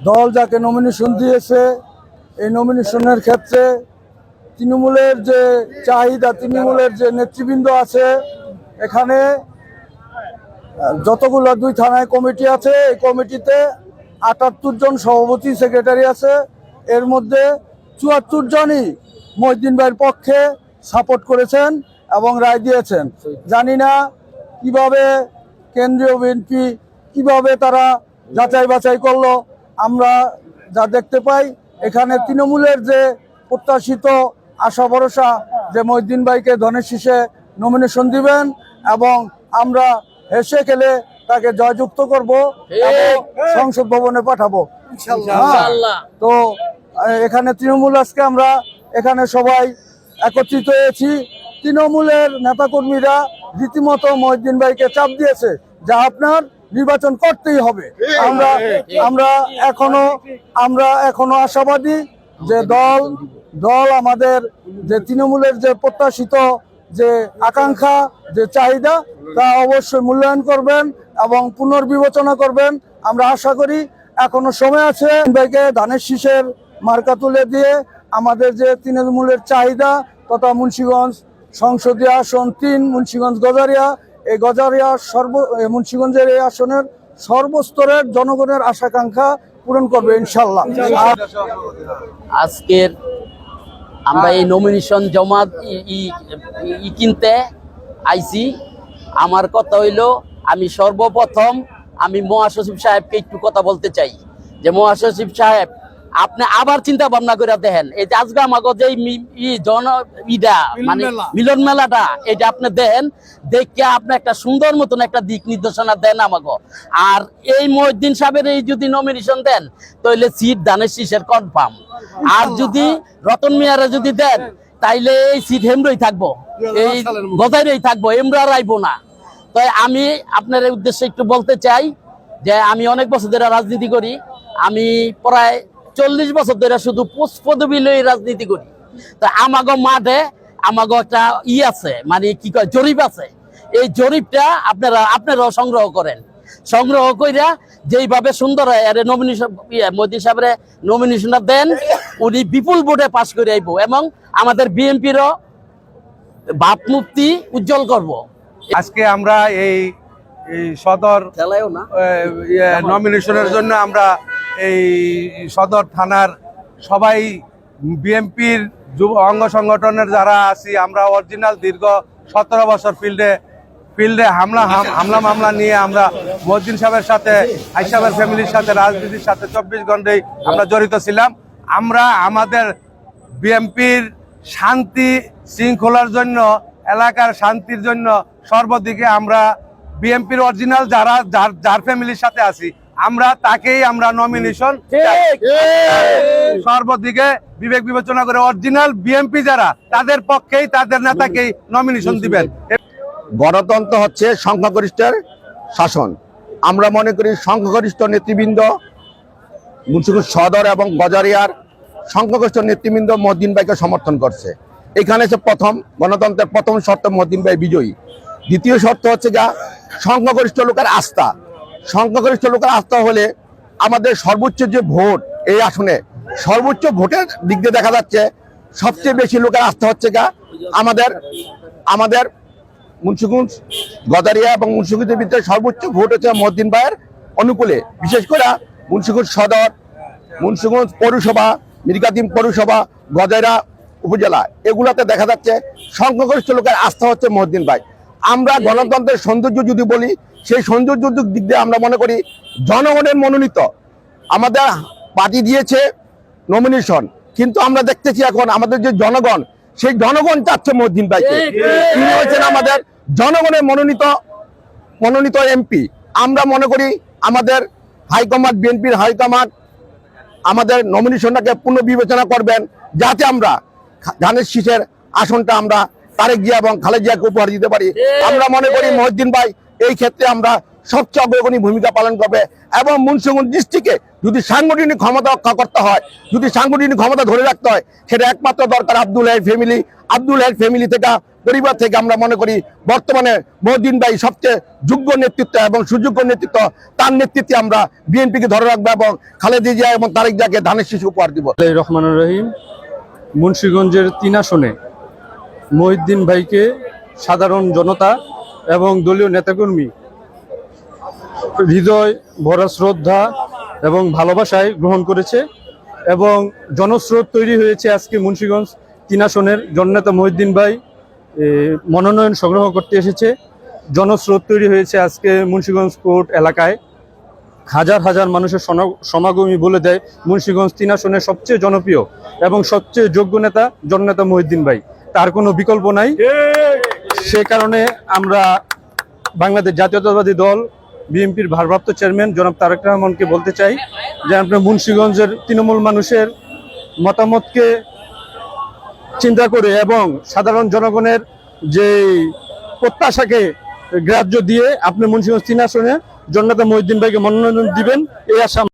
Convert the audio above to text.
দল যাকে নমিনেশন দিয়েছে, এই নমিনেশনের ক্ষেত্রে তৃণমূলের যে চাহিদা, তৃণমূলের যে নেতৃবৃন্দ আছে, এখানে যতগুলো দুই থানায় কমিটি আছে, এই কমিটিতে আটাত্তর জন সভাপতি সেক্রেটারি আছে। এর মধ্যে চুয়াত্তর জনই মহিদ্দিন ভাইয়ের পক্ষে সাপোর্ট করেছেন এবং রায় দিয়েছেন। জানি না কীভাবে কেন্দ্রীয় বিএনপি কীভাবে তারা যাচাই বাছাই করল আমরা যা দেখতে পাই এখানে তৃণমূলের যে প্রত্যাশিত আশা ভরসা যে মহিদ্দিন ভাইকে ধনের শীষে নমিনেশন দিবেন এবং আমরা হেসে খেলে তাকে জয়যুক্ত করব সংসদ ভবনে পাঠাবো। হ্যাঁ। তো এখানে তৃণমূল আজকে আমরা এখানে সবাই একত্রিত হয়েছি। তৃণমূলের নেতাকর্মীরা রীতিমতো মহিদ্দিন ভাইকে চাপ দিয়েছে। যা আপনার নির্বাচন করতেই হবে। আমরা আমরা এখনও আমরা এখনও আশাবাদী যে দল দল আমাদের যে তৃণমূলের যে প্রত্যাশিত যে আকাঙ্ক্ষা, যে চাহিদা, তা অবশ্যই মূল্যায়ন করবেন এবং পুনর্বিবেচনা করবেন। আমরা আশা করি এখনও সময় আছে। ভাইকে ধানের শীষের মার্কা তুলে দিয়ে আমাদের যে তৃণমূলের চাহিদা তথা মুন্সীগঞ্জ সংসদীয় আসন তিন, মুন্সীগঞ্জ গজারিয়া এই গজারিয়া সর্ব মুন্সীগঞ্জের এই আসনের সর্বস্তরের জনগণের আশাকাঙ্ক্ষা পূরণ করবে ইনশাল্লাহ আজকের আমরা এই নমিনেশন জমা ই- কিনতে আইছি। আমার কথা হইল, আমি সর্বপ্রথম আমি মহাসচিব সাহেবকে একটু কথা বলতে চাই। যে মহাসচিব সাহেব আপনি আবার চিন্তা ভাবনা করে দেখেন। এই যে আজকে আমাকে যে মি- জন মানে মিলন মেলাটা এটা আপনি দেন দেখে আপনি একটা সুন্দর মতন একটা দিক নির্দেশনা দেন আমাকে। আর এই মহিদ্দিন সাহেবের এই যদি নমিনেশন দেন তাহলে সিট দানের শীষের কনফার্ম আর যদি রতন মিয়ারে যদি দেন তাইলে এই সিট হেমরই থাকব। এই গজাইরই থাকব এমরা রাইবো না। তাই আমি আপনার উদ্দেশ্যে একটু বলতে চাই যে আমি অনেক বছর ধরে রাজনীতি করি। আমি প্রায় চল্লিশ বছর ধরে শুধু পোস্ট পদবি লই রাজনীতি করি। তা আমাগো মাঠে আমাগো একটা ই আছে মানে কি কয় জরিপ আছে। এই জরিপটা আপনারা আপনারাও সংগ্রহ করেন। সংগ্রহ কইরা যেইভাবে সুন্দর হয় আরে নমিনেশন মোদী সাহেবের নমিনেশনটা দেন উনি বিপুল ভোটে পাশ করে আইব এবং আমাদের বিএনপিরও ভাবমূর্তি উজ্জ্বল করব। আজকে আমরা এই এই সদর খেলায়ও না। নমিনেশনের জন্য আমরা এই সদর থানার সবাই বিএমপির যুব অঙ্গ সংগঠনের যারা আছি, আমরা অরিজিনাল দীর্ঘ সতেরো বছর ফিল্ডে ফিল্ডে হামলা, হাম- হামলা মামলা নিয়ে আমরা মহদ্দিন সাহেবের সাথে আই সাহেবের ফ্যামিলির সাথে, রাজনীতির সাথে চব্বিশ ঘন্টায় আমরা জড়িত ছিলাম। আমরা আমাদের বিএমপির শান্তি শৃঙ্খলার জন্য, এলাকার শান্তির জন্য সর্বদিকে আমরা বিএমপির অরিজিনাল যারা, যার যার ফ্যামিলির সাথে আছি আমরা তাকেই আমরা নমিনেশন সর্বদিকে বিবেক বিবেচনা করে অরিজিনাল বিএমপি যারা তাদের পক্ষেই তাদের নেতাকেই নমিনেশন দিবেন। গণতন্ত্র হচ্ছে সংখ্যাগরিষ্ঠের শাসন। আমরা মনে করি সংখ্যাগরিষ্ঠ নেতৃবৃন্দ মুন্সিগঞ্জ সদর এবং গজারিয়ার সংখ্যাগরিষ্ঠ নেতৃবৃন্দ মহদ্দিন ভাইকে সমর্থন করছে। এখানে হচ্ছে প্রথম গণতন্ত্রের প্রথম শর্ত মহদ্দিন ভাই বিজয়ী। দ্বিতীয় শর্ত হচ্ছে যা সংখ্যাগরিষ্ঠ লোকের আস্থা। সংখ্যাগরিষ্ঠ লোকের আস্থা হলে আমাদের সর্বোচ্চ যে ভোট এই আসনে, সর্বোচ্চ ভোটের দিক দিয়ে দেখা যাচ্ছে সবচেয়ে বেশি লোকের আস্থা হচ্ছে গা আমাদের আমাদের মুন্সিগঞ্জ, গদারিয়া এবং মুন্সিগঞ্জের ভিতরে সর্বোচ্চ ভোট হচ্ছে মহদ্দিন ভাইয়ের অনুকূলে। বিশেষ করে মুন্সিগঞ্জ সদর, মুন্সিগঞ্জ পৌরসভা মির্গাদিম পৌরসভা, গদাইরা উপজেলা, এগুলাতে দেখা যাচ্ছে সংখ্যাগরিষ্ঠ লোকের আস্থা হচ্ছে মহদ্দিন ভাই। আমরা গণতন্ত্রের সৌন্দর্য যদি বলি সেই সৌন্দর্য দিক দিয়ে আমরা মনে করি জনগণের মনোনীত। আমাদের পার্টি দিয়েছে নমিনেশন কিন্তু আমরা দেখতেছি এখন আমাদের যে জনগণ সেই জনগণ চাচ্ছে মহদ্দিন ভাইকে। তিনি হচ্ছেন আমাদের জনগণের মনোনীত মনোনীত এমপি আমরা মনে করি আমাদের হাইকমান্ড বিএনপির হাইকমান্ড আমাদের নমিনেশনটাকে পুনর্বিবেচনা করবেন যাতে আমরা ধানের শীষের আসনটা আমরা তারেক জিয়া এবং খালেদ জিয়াকে উপহার দিতে পারি। আমরা মনে করি মহিদ্দিন ভাই এই ক্ষেত্রে আমরা সবচেয়ে অগ্রগণী ভূমিকা পালন করবে এবং মুন্সিগঞ্জ ডিস্ট্রিক্টে যদি সাংগঠনিক ক্ষমতা রক্ষা করতে হয় যদি সাংগঠনিক ক্ষমতা ধরে রাখতে হয় সেটা একমাত্র দরকার আব্দুল হের ফ্যামিলি। আব্দুল হের ফ্যামিলি থেকে পরিবার থেকে আমরা মনে করি বর্তমানে মহিউদ্দিন ভাই সবচেয়ে যোগ্য নেতৃত্ব এবং সুযোগ্য নেতৃত্ব। তার নেতৃত্বে আমরা বিএনপিকে ধরে রাখব এবং খালেদি জিয়া এবং তারেক জিয়াকে ধানের শিশু উপহার দিব। রহিম মুন্সিগঞ্জের তিন আসনে মহিউদ্দিন ভাইকে সাধারণ জনতা এবং দলীয় নেতাকর্মী হৃদয় ভরা শ্রদ্ধা এবং ভালোবাসায় গ্রহণ করেছে এবং জনস্রোত তৈরি হয়েছে আজকে মুন্সীগঞ্জ তিন আসনের জননেতা মহিউদ্দিন ভাই মনোনয়ন সংগ্রহ করতে এসেছে। জনস্রোত তৈরি হয়েছে আজকে মুন্সীগঞ্জ কোর্ট এলাকায়। হাজার হাজার মানুষের সমাগমই বলে দেয় মুন্সীগঞ্জ তিন আসনের সবচেয়ে জনপ্রিয় এবং সবচেয়ে যোগ্য নেতা জননেতা মহিউদ্দিন ভাই। তার কোনো বিকল্প নাই। সে কারণে আমরা বাংলাদেশ জাতীয়তাবাদী দল, বিএনপির ভারপ্রাপ্ত চেয়ারম্যান জনাব তারেক রহমানকে বলতে চাই যে আপনার মুন্সীগঞ্জের তৃণমূল মানুষের মতামতকে চিন্তা করে এবং সাধারণ জনগণের যে প্রত্যাশাকে গ্রাহ্য দিয়ে আপনি মুন্সিগঞ্জ তিন আসনে জননেতা মহিউদ্দিন ভাইকে মনোনয়ন দিবেন, এই আশা